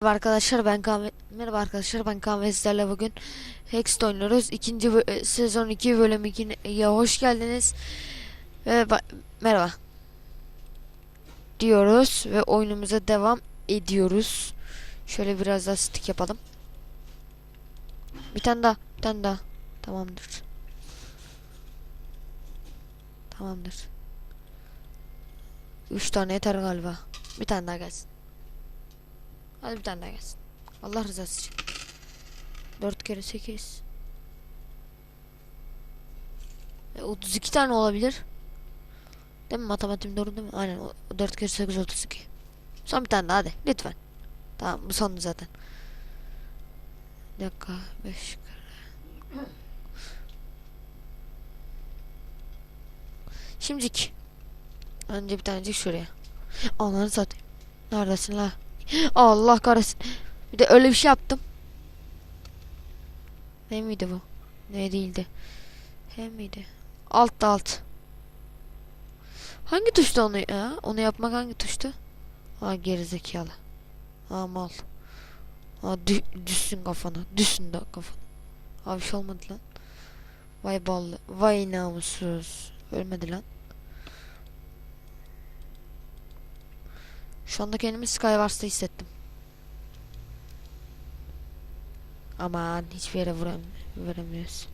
Merhaba arkadaşlar ben Kaan Merhaba arkadaşlar ben Kaan ve sizlerle bugün Hex'te oynuyoruz. İkinci e, sezon 2 bölüm 2'ye hoş geldiniz. Ve ba- merhaba. Diyoruz ve oyunumuza devam ediyoruz. Şöyle biraz daha stick yapalım. Bir tane daha, bir tane daha. Tamamdır. Tamamdır. 3 tane yeter galiba. Bir tane daha gelsin. Hadi bir tane daha gelsin. Allah rızası için. 4 kere 8. E, 32 tane olabilir. Değil mi? Matematiğim doğru değil mi? Aynen. o- 4 kere 8 32. Son bir tane daha hadi. Lütfen. Tamam bu son zaten. Bir dakika. 5 kere. Şimdiki. Önce bir tanecik şuraya. Ananı satayım. Neredesin la? Allah kahretsin. Bir de öyle bir şey yaptım. Ne miydi bu? Ne değildi. He miydi? Alt da alt. Hangi tuşta onu ya? Onu yapmak hangi tuştu? Ha gerizekalı. Ha mal. Ha dü düşsün kafana. Düşsün de kafana. Ha bir şey olmadı lan. Vay ballı. Vay namussuz. Ölmedi lan. Şu anda kendimi Skywars'ta hissettim. Aman hiçbir yere vuram veremiyoruz.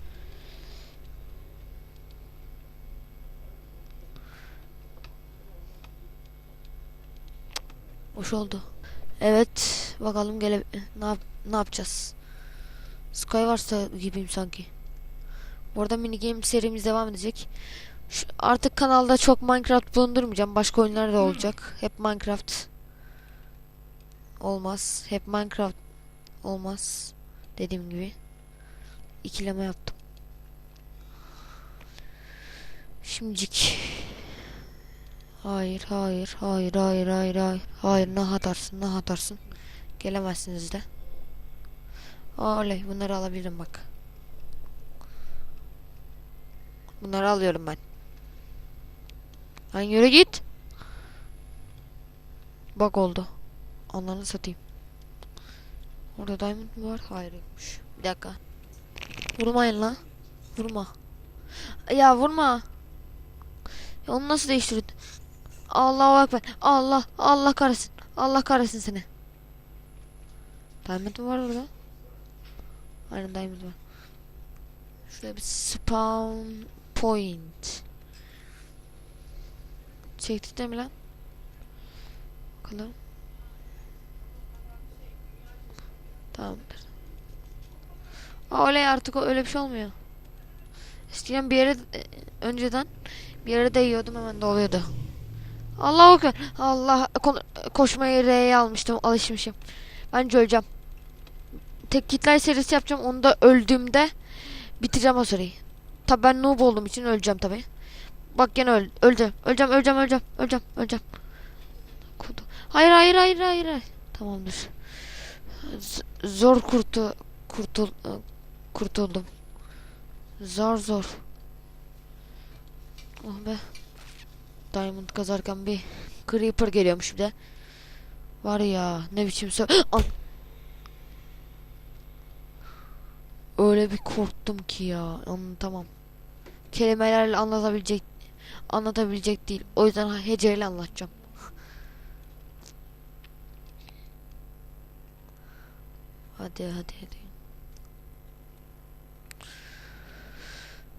Hoş oldu. Evet, bakalım gele ne yap ne yapacağız? Skywars'ta gibiyim sanki. Bu arada mini game serimiz devam edecek. Şu- artık kanalda çok Minecraft bulundurmayacağım. Başka oyunlar da olacak. Hep Minecraft olmaz. Hep Minecraft olmaz. Dediğim gibi. İkileme yaptım. Şimdicik. Hayır, hayır, hayır, hayır, hayır, hayır. Hayır, ne atarsın, ne atarsın. Gelemezsiniz de. Oley, bunları alabilirim bak. Bunları alıyorum ben. Lan yürü git. Bak oldu. Anlarını satayım. Orada diamond mı var? Hayır yokmuş. Bir dakika. Vurmayın la. Vurma. Ya vurma. Ya onu nasıl değiştirdin? Allahu ekber. Allah Allah kahretsin. Allah kahretsin seni. Diamond mı var orada? Aynen diamond var. Şuraya bir spawn point. Çektik de mi lan? Bakalım. Tamamdır. Aa oley artık öyle bir şey olmuyor. Eskiden bir yere e, önceden bir yere değiyordum hemen doluyordu. Allah ekber. Allah ko koşmayı R'ye almıştım alışmışım. Bence öleceğim. Tek kitler serisi yapacağım. Onu da öldüğümde bitireceğim o seriyi. Tabi ben noob olduğum için öleceğim tabi. Bak gene öl öleceğim. Öleceğim, öleceğim, öleceğim, öleceğim, öleceğim. Hayır, hayır, hayır, hayır. hayır. Tamamdır. Zor kurtu kurtul kurtuldum. Zor zor. Oh be. Diamond kazarken bir creeper geliyormuş bir de. Var ya ne biçim sö- An- Öyle bir korktum ki ya. Anlatamam. Kelimelerle anlatabilecek anlatabilecek değil. O yüzden heceyle anlatacağım. Hadi hadi hadi.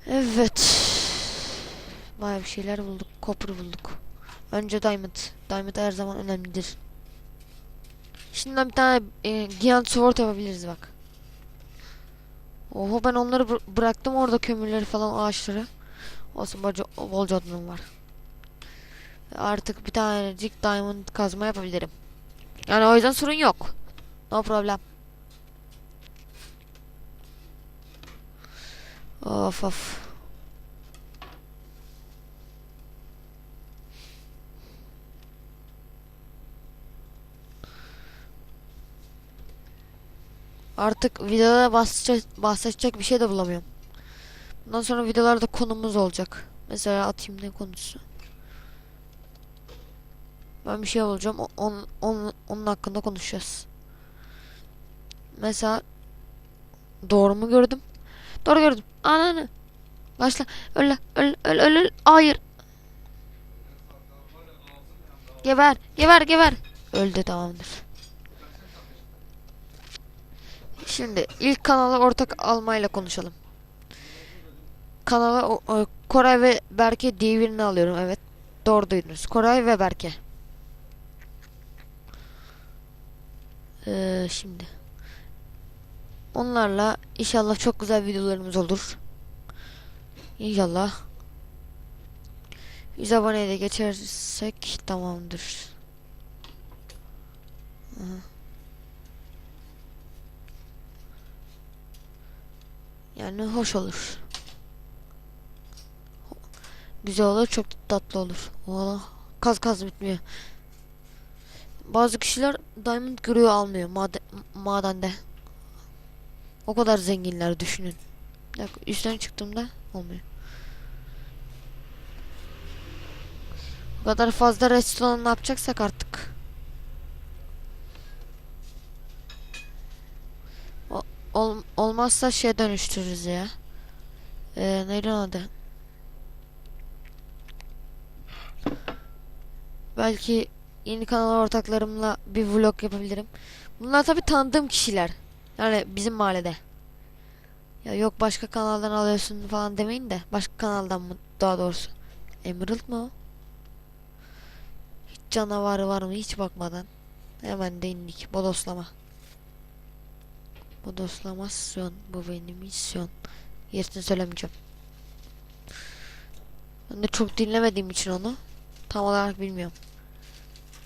Evet. Bayağı bir şeyler bulduk. Copper bulduk. Önce Diamond. Diamond her zaman önemlidir. Şimdiden bir tane e, Giant Sword yapabiliriz bak. Oho ben onları bır- bıraktım orada kömürleri falan ağaçları. Olsun bolca, bolca odunum var. Artık bir tanecik diamond kazma yapabilirim. Yani o yüzden sorun yok. No problem. Of of. Artık videoda bahsedecek, bahsedecek bir şey de bulamıyorum. Bundan sonra videolarda konumuz olacak. Mesela atayım ne konusu. Ben bir şey bulacağım. o- Onun, onun, onun hakkında konuşacağız. mesela doğru mu gördüm? Doğru gördüm. Ananı. Başla. Öl öl öl öl. öl. Hayır. Geber. Geber geber. Öldü tamamdır. Şimdi ilk kanala ortak almayla konuşalım. Kanala o- o- Koray ve Berke diye birini alıyorum. Evet. Doğru duydunuz. Koray ve Berke. Ee, şimdi. Onlarla inşallah çok güzel videolarımız olur. İnşallah. 100 aboneye de geçersek tamamdır. Yani hoş olur. Güzel olur, çok tatlı olur. Valla kaz kaz bitmiyor. Bazı kişiler diamond görüyor almıyor maden, madende. O kadar zenginler düşünün. Bir üstten çıktığımda olmuyor. Bu kadar fazla restoran ne yapacaksak artık. O- ol- olmazsa şey dönüştürürüz ya. Ee, neydi adı? Belki yeni kanal ortaklarımla bir vlog yapabilirim. Bunlar tabi tanıdığım kişiler. Yani bizim mahallede. Ya yok başka kanaldan alıyorsun falan demeyin de. Başka kanaldan mı daha doğrusu. Emerald mı o? Hiç canavarı var mı hiç bakmadan. Hemen de indik. Bodoslama. Bodoslamasyon. Bu benim misyon. Gerisini söylemeyeceğim. Ben de çok dinlemediğim için onu. Tam olarak bilmiyorum.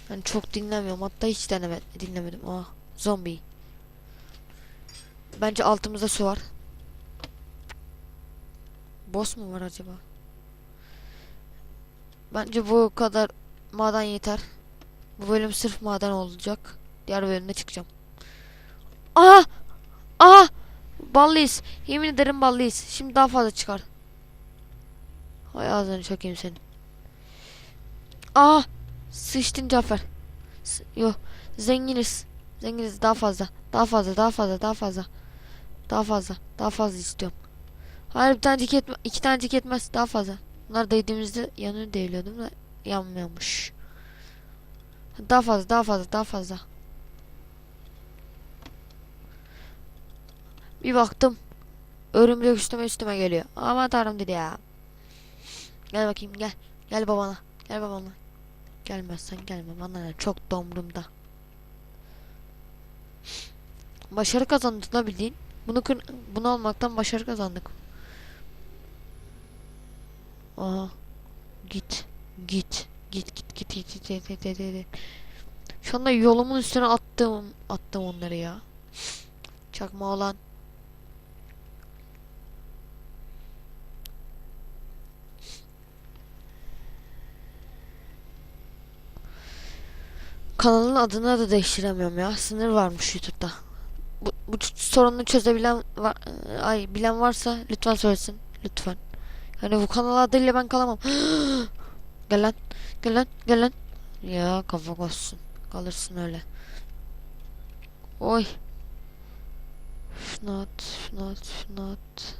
Ben çok dinlemiyorum. Hatta hiç deneme, dinlemedim. Aa, zombi. Bence altımızda su var. Boss mu var acaba? Bence bu kadar maden yeter. Bu bölüm sırf maden olacak. Diğer bölümde çıkacağım. Aha! Aha! Ballıyız. Yemin ederim ballıyız. Şimdi daha fazla çıkar. Hay ağzını çekeyim senin. Aa! Sıçtın Cafer. S- Yo. Zenginiz. Zenginiz daha fazla. Daha fazla, daha fazla, daha fazla. Daha fazla, daha fazla istiyorum. Hayır bir tanecik yetmez. iki tanecik yetmez. Daha fazla. Bunlar değdiğimizde yanıyor değiliyordum da yanmıyormuş. Daha fazla, daha fazla, daha fazla. Bir baktım. Örümcek üstüme üstüme geliyor. Aman tanrım dedi ya. Gel bakayım gel. Gel babana. Gel babana. Gelmezsen gelme. Bana ne çok domrumda. Başarı kazandık la bildiğin. Bunu bunu almaktan başarı kazandık. Aha. Git. Git. Git git git git git git git git git. Şu anda yolumun üstüne attım attım onları ya. Çakma olan. Kanalın adını da değiştiremiyorum ya. Sınır varmış YouTube'da. Bu, bu sorunu çözebilen var, ay bilen varsa lütfen söylesin. Lütfen. Yani bu kanal adıyla ben kalamam. gel lan. Gel lan. Gel lan. Ya kafa olsun. Kalırsın öyle. Oy. Not, not, not.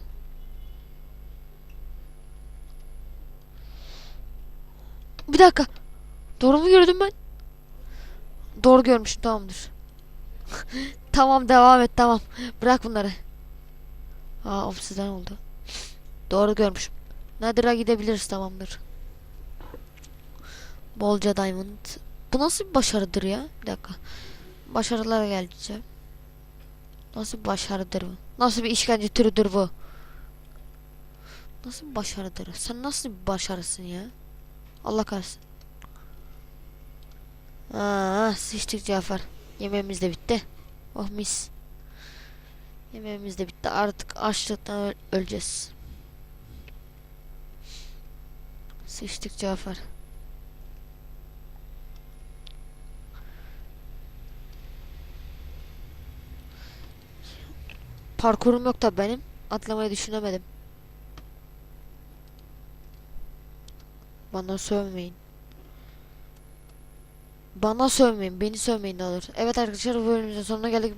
Bir dakika. Doğru mu gördüm ben? Doğru görmüşüm tamamdır. tamam devam et tamam. Bırak bunları. Aa obsiden oldu. Doğru görmüşüm. Nether'a gidebiliriz tamamdır. Bolca diamond. Bu nasıl bir başarıdır ya? Bir dakika. Başarılara geleceğim. Nasıl bir başarıdır bu? Nasıl bir işkence türüdür bu? Nasıl bir başarıdır? Sen nasıl bir başarısın ya? Allah kahretsin. Aa, sıçtık Cafer. Yemeğimiz de bitti. Oh mis. Yemeğimiz de bitti. Artık açlıktan öl- öleceğiz. Sıçtık Cafer. Parkurum yok da benim. Atlamayı düşünemedim. Bana sövmeyin. Bana sövmeyin. Beni sövmeyin ne olur. Evet arkadaşlar bu bölümümüzün sonuna geldik.